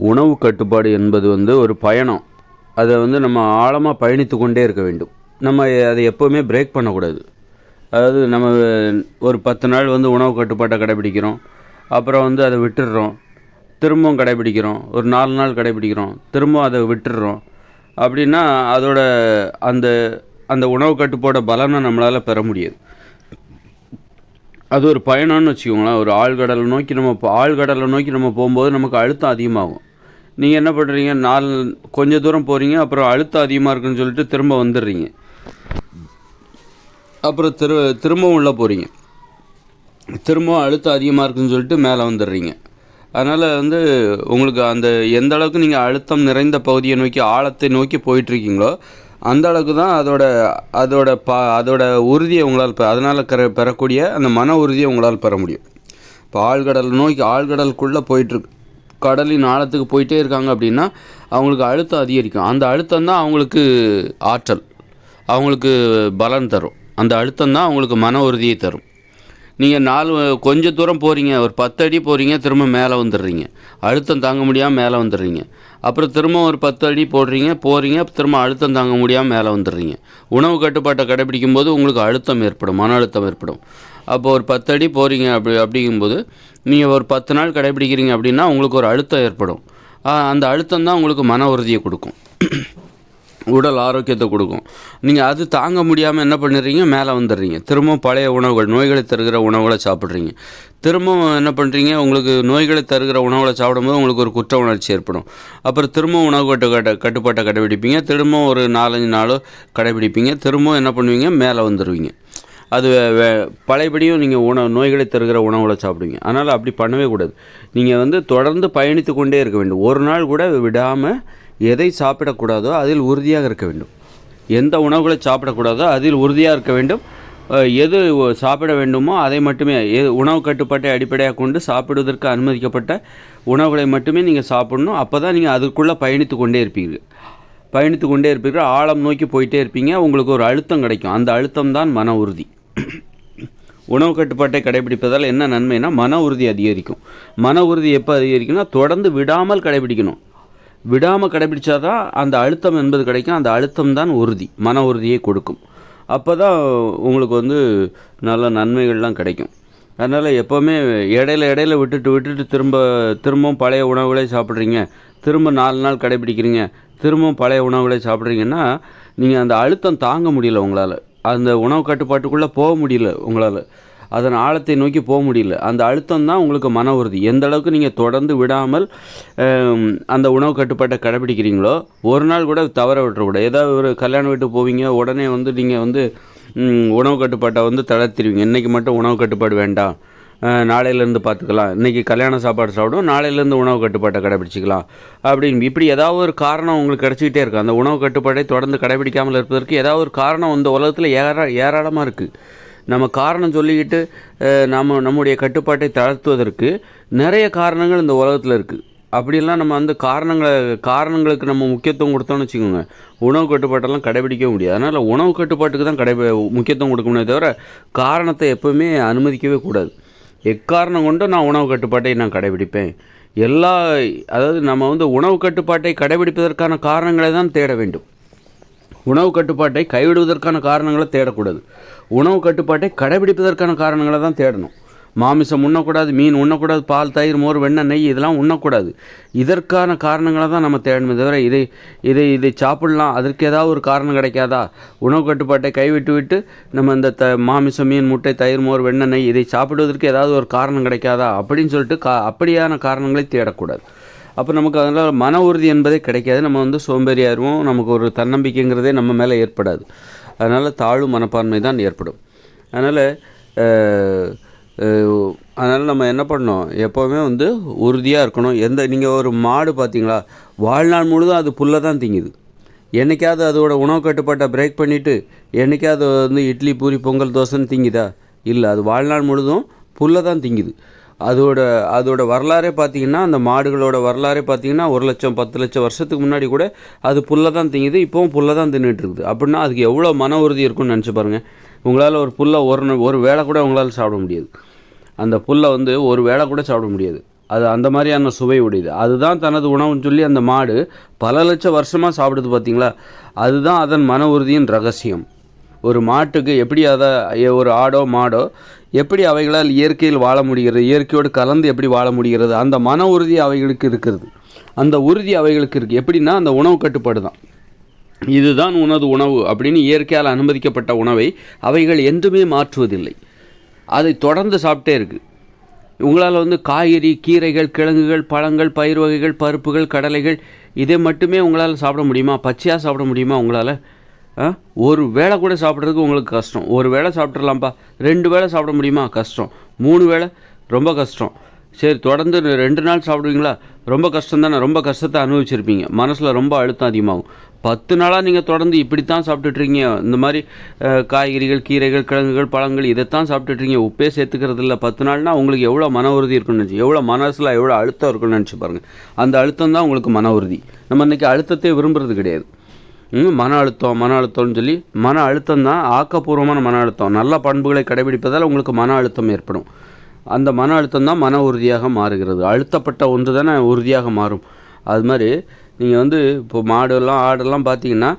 உணவு கட்டுப்பாடு என்பது வந்து ஒரு பயணம். அதை வந்து நம்ம ஆழமாக பயணித்து கொண்டே இருக்க வேண்டும். நம்ம அதை எப்போவுமே பிரேக் பண்ணக்கூடாது. அதாவது நம்ம ஒரு பத்து நாள் வந்து உணவு கட்டுப்பாட்டை கடைபிடிக்கிறோம். அப்புறம் வந்து அதை விட்டுடுறோம். திரும்பவும் கடைபிடிக்கிறோம். ஒரு நாலு நாள் கடைபிடிக்கிறோம். திரும்பவும் அதை விட்டுடுறோம். அப்படின்னா அதோட அந்த அந்த உணவு கட்டுப்பாட பலனை நம்மளால் பெற முடியாது. அது ஒரு பயணம்னு வச்சுக்கோங்களேன். ஒரு ஆழ்கடலை நோக்கி நம்ம ஆழ்கடலை நோக்கி நம்ம போகும்போது நமக்கு அழுத்தம் அதிகமாகும். நீங்கள் என்ன பண்ணுறீங்க நாலு கொஞ்சம் தூரம் போகிறீங்க அப்புறம் அழுத்தம் அதிகமாக இருக்குன்னு சொல்லிட்டு திரும்ப வந்துடுறீங்க. அப்புறம் திரு திரும்பவும் உள்ளே போகிறீங்க திரும்பவும் அழுத்தம் அதிகமாக இருக்குன்னு சொல்லிட்டு மேலே வந்துடுறீங்க. அதனால் வந்து உங்களுக்கு அந்த எந்த அளவுக்கு நீங்கள் அழுத்தம் நிறைந்த பகுதியை நோக்கி ஆழத்தை நோக்கி போயிட்டுருக்கீங்களோ அந்த அளவுக்கு தான் அதோட அதோட பா அதோட உறுதியை உங்களால் பெ அதனால் கர பெறக்கூடிய அந்த மன உறுதியை உங்களால் பெற முடியும். இப்போ ஆழ்கடல் நோக்கி ஆழ்கடலுக்குள்ளே போயிட்டுருக்கு. கடலின் ஆழத்துக்கு போயிட்டே இருக்காங்க அப்படின்னா அவங்களுக்கு அழுத்தம் அதிகரிக்கும். அந்த அழுத்தம் தான் அவங்களுக்கு ஆற்றல். அவங்களுக்கு பலன் தரும். அந்த அழுத்தம் தான் அவங்களுக்கு மன உறுதியை தரும். நீங்கள் நாலு கொஞ்சம் தூரம் போகிறீங்க ஒரு பத்து அடி போகிறீங்க திரும்ப மேலே வந்துடுறீங்க. அழுத்தம் தாங்க முடியாமல் மேலே வந்துடுறீங்க. அப்புறம் திரும்ப ஒரு பத்து அடி போடுறீங்க போகிறீங்க திரும்ப அழுத்தம் தாங்க முடியாமல் மேலே வந்துடுறீங்க. உணவு கட்டுப்பாட்டை கடைபிடிக்கும் போது உங்களுக்கு அழுத்தம் ஏற்படும் மன அழுத்தம் ஏற்படும். அப்போ ஒரு பத்தடி போகிறீங்க அப்படி அப்படிங்கும்போது நீங்கள் ஒரு பத்து நாள் கடைபிடிக்கிறீங்க அப்படின்னா உங்களுக்கு ஒரு அழுத்தம் ஏற்படும். அந்த அழுத்தம் தான் உங்களுக்கு மன உறுதியை கொடுக்கும். உடல் ஆரோக்கியத்தை கொடுக்கும். நீங்கள் அது தாங்க முடியாமல் என்ன பண்ணுறீங்க மேலே வந்துடுறீங்க. திரும்பவும் பழைய உணவுகள் நோய்களை தருகிற உணவுகளை சாப்பிட்றீங்க. திரும்பவும் என்ன பண்ணுறீங்க உங்களுக்கு நோய்களை தருகிற உணவுகளை சாப்பிடும்போது உங்களுக்கு ஒரு குற்ற உணர்ச்சி ஏற்படும். அப்புறம் திரும்பவும் உணவு கட்டு கட்ட கட்டுப்பாட்டை கடைபிடிப்பீங்க. திரும்பவும் ஒரு நாலஞ்சு நாளோ கடைபிடிப்பீங்க. திரும்பவும் என்ன பண்ணுவீங்க? மேலே வந்துடுவீங்க. அது பழையபடியும் நீங்கள் உணவு நோய்களை தருகிற உணவுகளை சாப்பிடுவீங்க. அதனால் அப்படி பண்ணவே கூடாது. நீங்கள் வந்து தொடர்ந்து பயணித்து கொண்டே இருக்க வேண்டும். ஒரு நாள் கூட விடாமல் எதை சாப்பிடக்கூடாதோ அதில் உறுதியாக இருக்க வேண்டும். எந்த உணவுகளை சாப்பிடக்கூடாதோ அதில் உறுதியாக இருக்க வேண்டும். எது சாப்பிட வேண்டுமோ அதை மட்டுமே எது உணவு கட்டுப்பாட்டை அடிப்படையாக கொண்டு சாப்பிடுவதற்கு அனுமதிக்கப்பட்ட உணவுகளை மட்டுமே நீங்கள் சாப்பிடணும். அப்போ தான் நீங்கள் அதுக்குள்ளே பயணித்து கொண்டே இருப்பீங்க. பயணித்து கொண்டே இருப்பீர்கள். ஆழம் நோக்கி போயிட்டே இருப்பீங்க. உங்களுக்கு ஒரு அழுத்தம் கிடைக்கும். அந்த அழுத்தம் தான் மன உறுதி. உணவு கட்டுப்பாட்டை கடைபிடிப்பதால் என்ன நன்மைனா மன உறுதி அதிகரிக்கும். மன உறுதி எப்போ அதிகரிக்கும்னா தொடர்ந்து விடாமல் கடைபிடிக்கணும். விடாமல் கடைபிடிச்சாதான் அந்த அழுத்தம் என்பது கிடைக்கும். அந்த அழுத்தம் தான் உறுதி. மன உறுதியை கொடுக்கும். அப்போ தான் உங்களுக்கு வந்து நல்ல நன்மைகள்லாம் கிடைக்கும். அதனால் எப்போவுமே இடையில இடையில விட்டுட்டு விட்டுட்டு திரும்ப திரும்பவும் பழைய உணவுகளை சாப்பிட்றீங்க. திரும்ப நாலு நாள் கடைபிடிக்கிறீங்க. திரும்பவும் பழைய உணவுகளை சாப்பிட்றீங்கன்னா நீங்கள் அந்த அழுத்தம் தாங்க முடியல உங்களால். அந்த உணவு கட்டுப்பாட்டுக்குள்ளே போக முடியல உங்களால். அதன் ஆழத்தை நோக்கி போக முடியல. அந்த அழுத்தம் தான் உங்களுக்கு மன உறுதி. எந்த அளவுக்கு நீங்கள் தொடர்ந்து விடாமல் அந்த உணவு கட்டுப்பாட்டை கடைபிடிக்கிறீங்களோ ஒரு நாள் கூட தவற விட்டுறக்கூடாது. ஏதாவது ஒரு கல்யாண வீட்டு போவீங்க உடனே வந்து நீங்கள் வந்து உணவு கட்டுப்பாட்டை வந்து தளர்த்திடுவீங்க. இன்றைக்கி மட்டும் உணவு கட்டுப்பாடு வேண்டாம். நாளையிலேருந்து பார்த்துக்கலாம். இன்றைக்கி கல்யாண சாப்பாடு சாப்பிடும் நாளையிலேருந்து உணவு கட்டுப்பாட்டை கடைபிடிச்சிக்கலாம். அப்படின்னு இப்படி ஏதாவது ஒரு காரணம் உங்களுக்கு கிடச்சிக்கிட்டே இருக்குது அந்த உணவு கட்டுப்பாட்டை தொடர்ந்து கடைபிடிக்காமல் இருப்பதற்கு ஏதாவது ஒரு காரணம் இந்த உலகத்தில் ஏரா ஏராளமாக இருக்குது நம்ம காரணம் சொல்லிக்கிட்டு நம்ம நம்முடைய கட்டுப்பாட்டை தளர்த்துவதற்கு நிறைய காரணங்கள் இந்த உலகத்தில் இருக்குது அப்படிலாம் நம்ம அந்த காரணங்களை காரணங்களுக்கு நம்ம முக்கியத்துவம் கொடுத்தோம்னு வச்சுக்கோங்க. உணவு கட்டுப்பாட்டெல்லாம் கடைபிடிக்க முடியாது. அதனால் உணவு கட்டுப்பாட்டுக்கு தான் கடை முக்கியத்துவம் கொடுக்கணுமே தவிர காரணத்தை எப்போவுமே அனுமதிக்கவே கூடாது. எக்காரணம் கொண்டு நான் உணவு கட்டுப்பாட்டை நான் கடைபிடிப்பேன்? எல்லா அதாவது நம்ம வந்து உணவு கட்டுப்பாட்டை கடைபிடிப்பதற்கான காரணங்களை தான் தேட வேண்டும். உணவு கட்டுப்பாட்டை கைவிடுவதற்கான காரணங்களை தேடக்கூடாது. உணவு கட்டுப்பாட்டை கடைபிடிப்பதற்கான காரணங்களை தான் தேடணும். மாமிசம் உண்ணக்கூடாது மீன் உண்ணக்கூடாது பால் தயிர் மோர் வெண்ணெய் நெய் இதெல்லாம் உண்ணக்கூடாது. இதற்கான காரணங்களை தான் நம்ம தேடணுமே தவிர இதை இதை இதை சாப்பிடலாம். அதற்கு ஏதாவது ஒரு காரணம் கிடைக்காதா? உணவு கட்டுப்பாட்டை கைவிட்டு விட்டு நம்ம இந்த த மாமிசம் மீன் முட்டை தயிர் மோர் வெண்ணெய் நெய் இதை சாப்பிடுவதற்கு ஏதாவது ஒரு காரணம் கிடைக்காதா? அப்படின்னு சொல்லிட்டு கா அப்படியான காரணங்களை தேடக்கூடாது. அப்போ நமக்கு அதனால் மன உறுதி என்பதே கிடைக்காது. நம்ம வந்து சோம்பேறியாயிருவோம். நமக்கு ஒரு தன்னம்பிக்கைங்கிறதே நம்ம மேலே ஏற்படாது. அதனால் தாழ்வு மனப்பான்மை தான் ஏற்படும். அதனால் அதனால் நம்ம என்ன பண்ணணும்? எப்போவுமே வந்து உறுதியாக இருக்கணும். எந்த நீங்கள் ஒரு மாடு பார்த்தீங்களா வாழ்நாள் முழுதும் அது புல்லை தான் திங்குது. என்னைக்காவது அதோட உணவு கட்டுப்பாட்டை பிரேக் பண்ணிவிட்டு என்னைக்காவது வந்து இட்லி பூரி பொங்கல் தோசைன்னு திங்குதா? இல்லை அது வாழ்நாள் முழுதும் புல்லை தான் திங்குது. அதோட அதோட வரலாறே பார்த்திங்கன்னா அந்த மாடுகளோட வரலாறே பார்த்தீங்கன்னா ஒரு லட்சம் பத்து லட்சம் வருஷத்துக்கு முன்னாடி கூட அது புல்லை தான் திங்குது. இப்போவும் புல்லை தான் தின்னுட்டு இருக்குது. அப்படின்னா அதுக்கு எவ்வளோ மன உறுதி இருக்கும்னு நினச்சி பாருங்கள் உங்களால் ஒரு புல்லை ஒரு ஒரு வேளை கூட உங்களால் சாப்பிட முடியாது. அந்த புல்லை வந்து ஒரு வேளை கூட சாப்பிட முடியாது. அது அந்த மாதிரியான சுவை உடையது. அதுதான் தனது உணவுன்னு சொல்லி அந்த மாடு பல லட்சம் வருஷமாக சாப்பிடுது பார்த்தீங்களா அதுதான் அதன் மன உறுதியின் ரகசியம். ஒரு மாட்டுக்கு எப்படி அதை ஒரு ஆடோ மாடோ எப்படி அவைகளால் இயற்கையில் வாழ முடிகிறது இயற்கையோடு கலந்து எப்படி வாழ முடிகிறது அந்த மன உறுதி அவைகளுக்கு இருக்கிறது. அந்த உறுதி அவைகளுக்கு இருக்குது எப்படின்னா அந்த உணவு கட்டுப்பாடு தான். இதுதான் உனது உணவு அப்படின்னு இயற்கையால் அனுமதிக்கப்பட்ட உணவை அவைகள் என்றுமே மாற்றுவதில்லை. அதை தொடர்ந்து சாப்பிட்டே இருக்குது உங்களால் வந்து காய்கறி கீரைகள் கிழங்குகள் பழங்கள் பயிர் வகைகள் பருப்புகள் கடலைகள் இதை மட்டுமே உங்களால் சாப்பிட முடியுமா? பச்சையாக சாப்பிட முடியுமா உங்களால்? ஒரு வேளை கூட சாப்பிட்றதுக்கு உங்களுக்கு கஷ்டம். ஒரு வேளை சாப்பிட்றலாம்ப்பா ரெண்டு வேளை சாப்பிட முடியுமா? கஷ்டம். மூணு வேளை ரொம்ப கஷ்டம். சரி தொடர்ந்து ரெண்டு நாள் சாப்பிடுவீங்களா? ரொம்ப கஷ்டம் தானே ரொம்ப கஷ்டத்தை அனுபவிச்சிருப்பீங்க. மனசில் ரொம்ப அழுத்தம் அதிகமாகும். பத்து நாளாக நீங்கள் தொடர்ந்து இப்படி தான் சாப்பிட்டுட்ருக்கீங்க. இந்த மாதிரி காய்கறிகள் கீரைகள் கிழங்குகள் பழங்கள் இதைத்தான் சாப்பிட்டுட்ருக்கீங்க. உப்பே சேர்த்துக்கிறது இல்லை பத்து நாள்னா உங்களுக்கு எவ்வளோ மன உறுதி இருக்குன்னு நினச்சி எவ்வளோ மனசில் எவ்வளோ அழுத்தம் இருக்குன்னு நினச்சி பாருங்கள் அந்த அழுத்தம் தான் உங்களுக்கு மன உறுதி. நம்ம இன்றைக்கி அழுத்தத்தை விரும்புறது கிடையாது. மன அழுத்தம் மன அழுத்தம்னு சொல்லி மன அழுத்தம் தான் ஆக்கப்பூர்வமான மன அழுத்தம். நல்ல பண்புகளை கடைபிடிப்பதால் உங்களுக்கு மன அழுத்தம் ஏற்படும். அந்த மன அழுத்தம் தான் மன உறுதியாக மாறுகிறது. அழுத்தப்பட்ட ஒன்று தானே உறுதியாக மாறும். அது மாதிரி நீங்கள் வந்து இப்போ மாடுலாம் ஆடெல்லாம் பார்த்தீங்கன்னா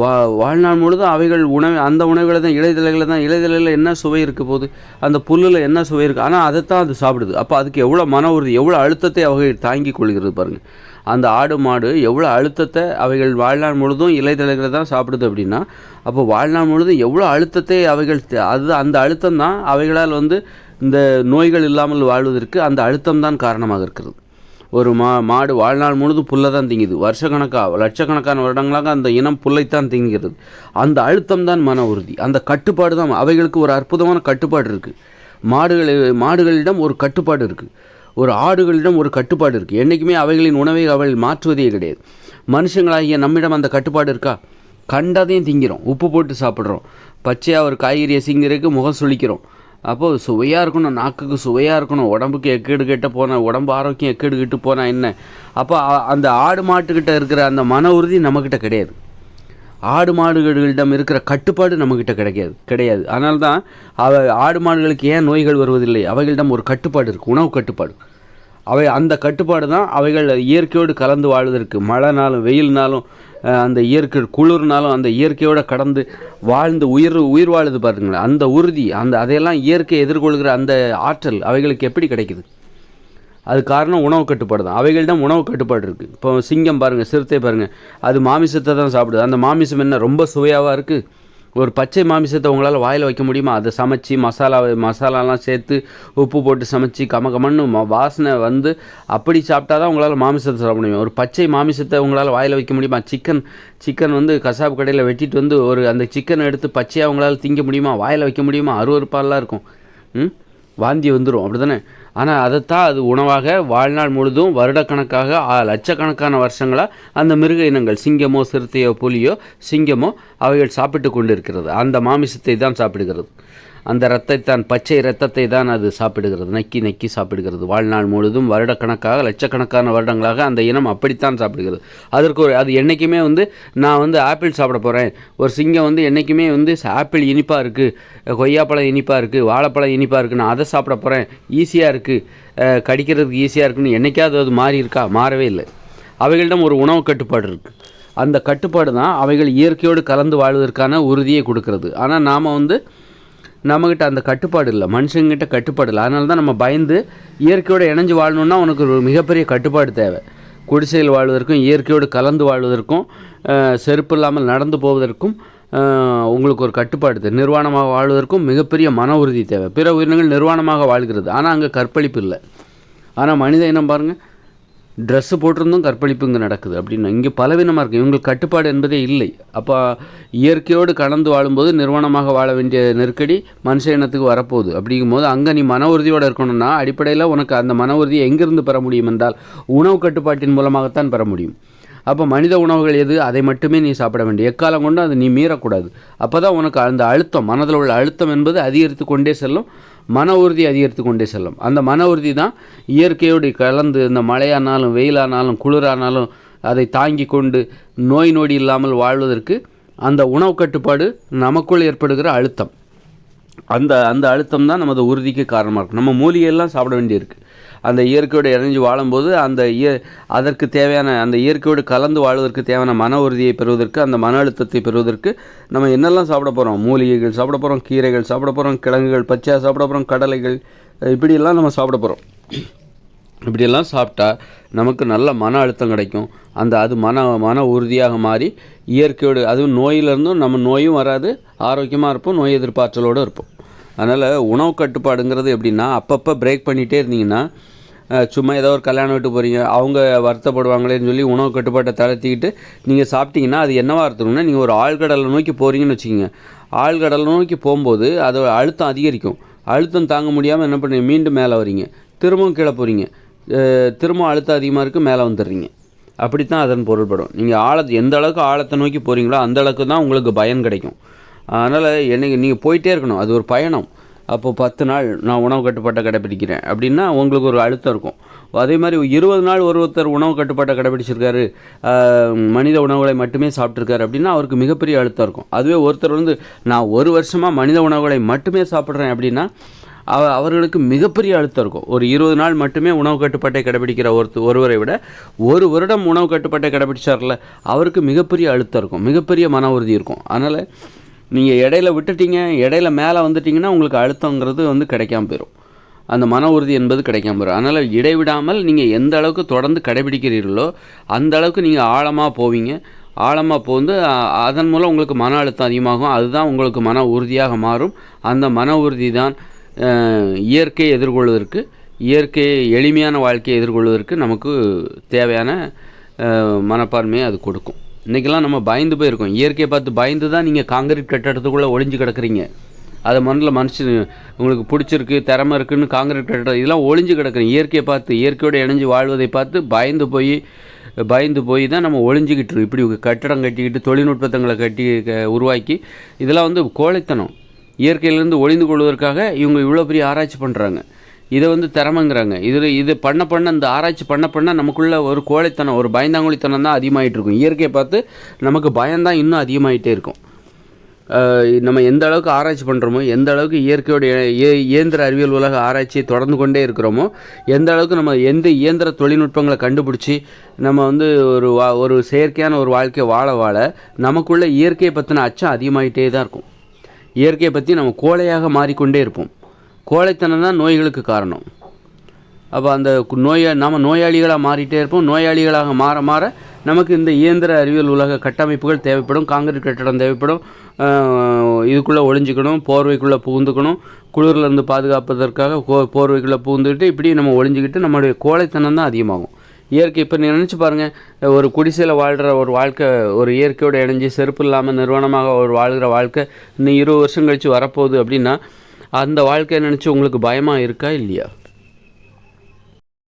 வா வாழ்நாள் முழுதும் அவைகள் உணவு அந்த உணவுகளை தான் இலைதலைகளை தான் இலைதலையில் என்ன சுவை இருக்க போகுது? அந்த புல்லில் என்ன சுவை இருக்குது ஆனால் அதைத்தான் அது சாப்பிடுது. அப்போ அதுக்கு எவ்வளோ மன உறுதி எவ்வளோ அழுத்தத்தை அவைகள் தாங்கிக் கொள்கிறது பாருங்கள் அந்த ஆடு மாடு எவ்வளோ அழுத்தத்தை அவைகள் வாழ்நாள் முழுதும் இலைதலைகளை தான் சாப்பிடுது அப்படின்னா அப்போ வாழ்நாள் முழுதும் எவ்வளோ அழுத்தத்தை அவைகள் அது அந்த அழுத்தம் தான் அவைகளால் வந்து இந்த நோய்கள் இல்லாமல் வாழ்வதற்கு அந்த அழுத்தம் தான் காரணமாக இருக்கிறது. ஒரு மா மாடு வாழ்நாள் முழுதும் புல்லை தான் திங்குது. வருஷக்கணக்காக லட்சக்கணக்கான வருடங்களாக அந்த இனம் புல்லைத்தான் திங்கிறது அந்த அழுத்தம் தான் மன உறுதி. அந்த கட்டுப்பாடு தான் அவைகளுக்கு ஒரு அற்புதமான கட்டுப்பாடு இருக்குது மாடுகள் மாடுகளிடம் ஒரு கட்டுப்பாடு இருக்குது ஒரு ஆடுகளிடம் ஒரு கட்டுப்பாடு இருக்குது என்றைக்குமே அவைகளின் உணவை அவைகள் மாற்றுவதே கிடையாது. மனுஷங்களாகிய நம்மிடம் அந்த கட்டுப்பாடு இருக்கா? கண்டதையும் திங்கிறோம். உப்பு போட்டு சாப்பிட்றோம். பச்சையாக ஒரு காய்கறியை சிங்கிறதுக்கு முகம் சுளிக்கிறோம். அப்போது சுவையாக இருக்கணும் நாக்குக்கு சுவையாக இருக்கணும் உடம்புக்கு எக்கேடு கெட்ட போனால் உடம்பு ஆரோக்கியம் எக்கேடு கெட்டு போனால் என்ன? அப்போ அந்த ஆடு மாட்டுக்கிட்ட இருக்கிற அந்த மன உறுதி நம்மக்கிட்ட கிடையாது. ஆடு மாடுகளிடம் இருக்கிற கட்டுப்பாடு நம்மக்கிட்ட கிடைக்காது கிடையாது. அதனால்தான் அவ ஆடு மாடுகளுக்கு ஏன் நோய்கள் வருவதில்லை? அவைகளிடம் ஒரு கட்டுப்பாடு இருக்குது உணவு கட்டுப்பாடு. அவை அந்த கட்டுப்பாடு தான் அவைகள் இயற்கையோடு கலந்து வாழ்வதற்கு மழைனாலும் வெயில்னாலும் அந்த இயற்கை குளிர்னாலும் அந்த இயற்கையோடு கடந்து வாழ்ந்து உயிர் உயிர் வாழுது பாருங்களேன். அந்த உறுதி அந்த அதையெல்லாம் இயற்கை எதிர்கொள்கிற அந்த ஆற்றல் அவைகளுக்கு எப்படி கிடைக்குது? அது காரணம் உணவு கட்டுப்பாடு தான் அவைகளிடம் உணவு கட்டுப்பாடு இருக்குது இப்போ சிங்கம் பாருங்கள் சிறுத்தை பாருங்கள் அது மாமிசத்தை தான் சாப்பிடுது. அந்த மாமிசம் என்ன ரொம்ப சுவையாவாக இருக்குது ஒரு பச்சை மாமிசத்தை உங்களால் வாயில் வைக்க முடியுமா? அதை சமைச்சு மசாலா மசாலாலாம் சேர்த்து உப்பு போட்டு சமைச்சு கம கமன்னு வாசனை வந்து அப்படி சாப்பிட்டா தான் உங்களால் மாமிசத்தை சாப்பிட முடியும். ஒரு பச்சை மாமிசத்தை உங்களால் வாயில் வைக்க முடியுமா? சிக்கன் சிக்கன் வந்து கசாப்பு கடையில் வெட்டிட்டு வந்து ஒரு அந்த சிக்கனை எடுத்து பச்சையாக உங்களால் திங்க முடியுமா? வாயில் வைக்க முடியுமா? அருவருப்பாலாம் இருக்கும். ம்? வாந்தி வந்துடும் அப்படி தானே ஆனால் அதைத்தான் அது உணவாக வாழ்நாள் முழுதும் வருடக்கணக்காக லட்சக்கணக்கான வருஷங்களாக அந்த மிருக இனங்கள் சிங்கமோ சிறுத்தையோ புலியோ சிங்கமோ அவைகள் சாப்பிட்டு கொண்டு இருக்கிறது அந்த மாமிசத்தை தான் சாப்பிடுகிறது. அந்த ரத்தத்தான் பச்சை இரத்தத்தை தான் அது சாப்பிடுகிறது. நக்கி நக்கி சாப்பிடுகிறது. வாழ்நாள் முழுதும் வருடக்கணக்காக லட்சக்கணக்கான வருடங்களாக அந்த இனம் அப்படித்தான் சாப்பிடுகிறது. அதற்கு ஒரு அது என்றைக்குமே வந்து நான் வந்து ஆப்பிள் சாப்பிட போகிறேன் ஒரு சிங்கம் வந்து என்றைக்குமே வந்து ஆப்பிள் இனிப்பாக இருக்குது கொய்யாப்பழம் இனிப்பாக இருக்குது வாழைப்பழம் இனிப்பாக இருக்குது நான் அதை சாப்பிட போகிறேன் ஈஸியாக இருக்குது கடிக்கிறதுக்கு ஈஸியாக இருக்குன்னு என்றைக்காவது அது மாறி இருக்கா? மாறவே இல்லை. அவைகளிடம் ஒரு உணவு கட்டுப்பாடு இருக்குது அந்த கட்டுப்பாடு தான் அவைகள் இயற்கையோடு கலந்து வாழ்வதற்கான உறுதியை கொடுக்கறது. ஆனால் நாம் வந்து நம்மக்கிட்ட அந்த கட்டுப்பாடு இல்லை. மனுஷங்கிட்ட கட்டுப்பாடு இல்லை. அதனால தான் நம்ம பயந்து இயற்கையோடு இணைஞ்சு வாழணுன்னா உனக்கு ஒரு மிகப்பெரிய கட்டுப்பாடு தேவை. குடிசையில் வாழ்வதற்கும் இயற்கையோடு கலந்து வாழ்வதற்கும் செருப்பு இல்லாமல் நடந்து போவதற்கும் உங்களுக்கு ஒரு கட்டுப்பாடு தேவை. நிர்வாணமாக வாழ்வதற்கும் மிகப்பெரிய மன உறுதி தேவை. பிற உயிரினங்கள் நிர்வாணமாக வாழ்கிறது. ஆனால் அங்கே கற்பழிப்பு இல்லை. ஆனால் மனித இனம் பாருங்கள் ட்ரெஸ்ஸு போட்டிருந்தும் கற்பழிப்பு இங்கே நடக்குது. அப்படின்னு இங்கே பலவீனமாக இருக்குது இவங்களுக்கு கட்டுப்பாடு என்பதே இல்லை. அப்போ இயற்கையோடு கலந்து வாழும்போது நிறுவனமாக வாழ வேண்டிய நெருக்கடி மனுஷ இனத்துக்கு வரப்போகுது. அப்படிங்கும்போது அங்கே நீ மன உறுதியோடு இருக்கணும்னா அடிப்படையில் உனக்கு அந்த மன உறுதியை எங்கேருந்து பெற முடியும் என்றால் உணவு கட்டுப்பாட்டின் மூலமாகத்தான் பெற முடியும். அப்போ மனித உணவுகள் எது? அதை மட்டுமே நீ சாப்பிட வேண்டும் எக்காலம் கொண்டு அது நீ மீறக்கூடாது. அப்போ தான் உனக்கு அந்த அழுத்தம் மனதில் உள்ள அழுத்தம் என்பது அதிகரித்து கொண்டே செல்லும். மன உறுதி அதிகரித்து கொண்டே செல்லும். அந்த மன உறுதி தான் இயற்கையோடு கலந்து இந்த மழையானாலும் வெயிலானாலும் குளிரானாலும் அதை தாங்கி கொண்டு நோய் நொடி இல்லாமல் வாழ்வதற்கு அந்த உணவு கட்டுப்பாடு நமக்குள் ஏற்படுகிற அழுத்தம். அந்த அந்த அழுத்தம் தான் நமது உறுதிக்கு காரணமாக இருக்கும். நம்ம மூலிகையெல்லாம் சாப்பிட வேண்டியிருக்கு. அந்த இயற்கையோடு இணைஞ்சு வாழும்போது அந்த இய அதற்கு தேவையான அந்த இயற்கையோடு கலந்து வாழ்வதற்கு தேவையான மன உறுதியை பெறுவதற்கு அந்த மன அழுத்தத்தை பெறுவதற்கு நம்ம என்னெல்லாம் சாப்பிட போகிறோம் மூலிகைகள் சாப்பிட போகிறோம் கீரைகள் சாப்பிட போகிறோம் கிழங்குகள் பச்சையாக சாப்பிட போகிறோம் கடலைகள் இப்படியெல்லாம் நம்ம சாப்பிட போகிறோம் இப்படியெல்லாம் சாப்பிட்டா நமக்கு நல்ல மன அழுத்தம் கிடைக்கும். அந்த அது மன மன உறுதியாக மாறி இயற்கையோடு அதுவும் நோயிலிருந்தும் நம்ம நோயும் வராது ஆரோக்கியமாக இருப்போம் நோய் எதிர்ப்பாற்றலோடு இருப்போம். அதனால் உணவு கட்டுப்பாடுங்கிறது எப்படின்னா அப்பப்போ பிரேக் பண்ணிகிட்டே இருந்தீங்கன்னா சும்மா ஏதோ ஒரு கல்யாணம் விட்டு போகிறீங்க அவங்க வருத்தப்படுவாங்களேன்னு சொல்லி உணவு கட்டுப்பாட்டை தளர்த்திக்கிட்டு நீங்கள் சாப்பிட்டீங்கன்னா அது என்னவாக இருக்கணும்னா நீங்கள் ஒரு ஆழ்கடலை நோக்கி போகிறீங்கன்னு வச்சுக்கோங்க. ஆழ்கடலை நோக்கி போகும்போது அதோட அழுத்தம் அதிகரிக்கும். அழுத்தம் தாங்க முடியாமல் என்ன பண்ணுங்க மீண்டும் மேலே வரீங்க. திரும்பவும் கீழே போகிறீங்க திரும்ப அழுத்தம் அதிகமாக இருக்குது மேலே வந்துடுறீங்க. அப்படித்தான் அதன் பொருள்படும். நீங்கள் ஆழத்தை எந்த அளவுக்கு ஆழத்தை நோக்கி போகிறீங்களோ அந்த அளவுக்கு தான் உங்களுக்கு பயன் கிடைக்கும். அதனால் என்னைக்கு நீங்கள் போயிட்டே இருக்கணும். அது ஒரு பயணம். அப்போது பத்து நாள் நான் உணவு கட்டுப்பாட்டை கடைப்பிடிக்கிறேன் அப்படின்னா உங்களுக்கு ஒரு அழுத்தம் இருக்கும். அதே மாதிரி இருபது நாள் ஒரு ஒருத்தர் உணவு கட்டுப்பாட்டை கடைப்பிடிச்சிருக்காரு மனித உணவுகளை மட்டுமே சாப்பிட்ருக்காரு அப்படின்னா அவருக்கு மிகப்பெரிய அழுத்தம் இருக்கும். அதுவே ஒருத்தர் வந்து நான் ஒரு வருஷமாக மனித உணவுகளை மட்டுமே சாப்பிட்றேன் அப்படின்னா அவ அவர்களுக்கு மிகப்பெரிய அழுத்தம் இருக்கும். ஒரு இருபது நாள் மட்டுமே உணவு கட்டுப்பாட்டை கடைபிடிக்கிற ஒருத்த ஒருவரை விட ஒரு வருடம் உணவு கட்டுப்பாட்டை கடைபிடிச்சார்ல அவருக்கு மிகப்பெரிய அழுத்தம் இருக்கும். மிகப்பெரிய மன உறுதி இருக்கும். அதனால் நீங்கள் இடையில விட்டுட்டீங்க இடையில மேலே வந்துட்டீங்கன்னா உங்களுக்கு அழுத்தங்கிறது வந்து கிடைக்காம போயிடும் அந்த மன உறுதி என்பது கிடைக்காம போயிடும் அதனால் இடைவிடாமல் நீங்கள் எந்த அளவுக்கு தொடர்ந்து கடைபிடிக்கிறீர்களோ அந்த அளவுக்கு நீங்கள் ஆழமாக போவீங்க. ஆழமாக போந்து அதன் மூலம் உங்களுக்கு மன அழுத்தம் அதிகமாகும். அதுதான் உங்களுக்கு மன உறுதியாக மாறும். அந்த மன உறுதி தான் இயற்கையை எதிர்கொள்வதற்கு இயற்கையை எளிமையான வாழ்க்கையை எதிர்கொள்வதற்கு நமக்கு தேவையான மனப்பான்மையை அது கொடுக்கும். இன்றைக்கெல்லாம் நம்ம பயந்து போயிருக்கோம். இயற்கையை பார்த்து பயந்து தான் நீங்கள் காங்கிரீட் கட்டடத்துக்குள்ளே ஒளிஞ்சு கிடக்குறீங்க. அதை மண்ணில் மனுஷன் உங்களுக்கு பிடிச்சிருக்கு திறமை இருக்குன்னு காங்கிரீட் கட்டடம் இதெல்லாம் ஒளிஞ்சு கிடக்குறீங்க. இயற்கையை பார்த்து இயற்கையோடு இணைஞ்சு வாழ்வதை பார்த்து பயந்து போய் பயந்து போய் தான் நம்ம ஒளிஞ்சிக்கிட்டு இப்படி கட்டடம் கட்டிக்கிட்டு தொழில்நுட்பத்தங்களை கட்டி உருவாக்கி இதெல்லாம் வந்து கோழைத்தனம். இயற்கையிலேருந்து ஒளிந்து கொள்வதற்காக இவங்க இவ்வளோ பெரிய ஆராய்ச்சி பண்ணுறாங்க இதை வந்து திறமைங்கிறாங்க. இது இது பண்ண பண்ண இந்த ஆராய்ச்சி பண்ண பண்ண நமக்குள்ள ஒரு கோழைத்தனம் ஒரு பயந்தாங்குழித்தனம் தான் அதிகமாகிட்டு இருக்கும். இயற்கையை பார்த்து நமக்கு பயம்தான் இன்னும் அதிகமாகிட்டே இருக்கும். நம்ம எந்த அளவுக்கு ஆராய்ச்சி பண்ணுறோமோ எந்த அளவுக்கு இயற்கையோடைய இய- இயந்திர அறிவியல் உலக ஆராய்ச்சியை தொடர்ந்து கொண்டே இருக்கிறோமோ எந்த அளவுக்கு நம்ம எந்த இயந்திர தொழில்நுட்பங்களை கண்டுபிடிச்சி நம்ம வந்து ஒரு வா ஒரு செயற்கையான ஒரு வாழ்க்கையை வாழ வாழ நமக்குள்ள இயற்கையை பற்றின அச்சம் அதிகமாகிட்டே தான் இருக்கும். இயற்கையை பற்றி நம்ம கோழையாக மாறிக்கொண்டே இருப்போம். கோழைத்தனம் தான் நோய்களுக்கு காரணம். அப்போ அந்த நோயை நாம் நோயாளிகளாக மாறிட்டே இருப்போம். நோயாளிகளாக மாற மாற நமக்கு இந்த இயந்திர அறிவியல் உலக கட்டமைப்புகள் தேவைப்படும். காங்கிரீட் கட்டடம் தேவைப்படும். இதுக்குள்ளே ஒளிஞ்சிக்கணும் போர்வைக்குள்ளே புகுந்துக்கணும். குளிர்லேருந்து பாதுகாப்பதற்காக கோ போர்வைக்குள்ளே புகுந்துக்கிட்டு இப்படி நம்ம ஒளிஞ்சிக்கிட்டு நம்மளுடைய கோழைத்தனம் தான் அதிகமாகும். இயற்கை இப்போ நீ நினச்சி பாருங்கள் ஒரு குடிசையில் வாழ்கிற ஒரு வாழ்க்கை ஒரு இயற்கையோடு இணைஞ்சு செருப்பு இல்லாமல் நிர்வாணமாக ஒரு வாழ்கிற வாழ்க்கை இன்னும் இருபது வருஷம் கழித்து வரப்போகுது அப்படின்னா அந்த வாழ்க்கையை நினச்சி உங்களுக்கு பயமாக இருக்கா இல்லையா?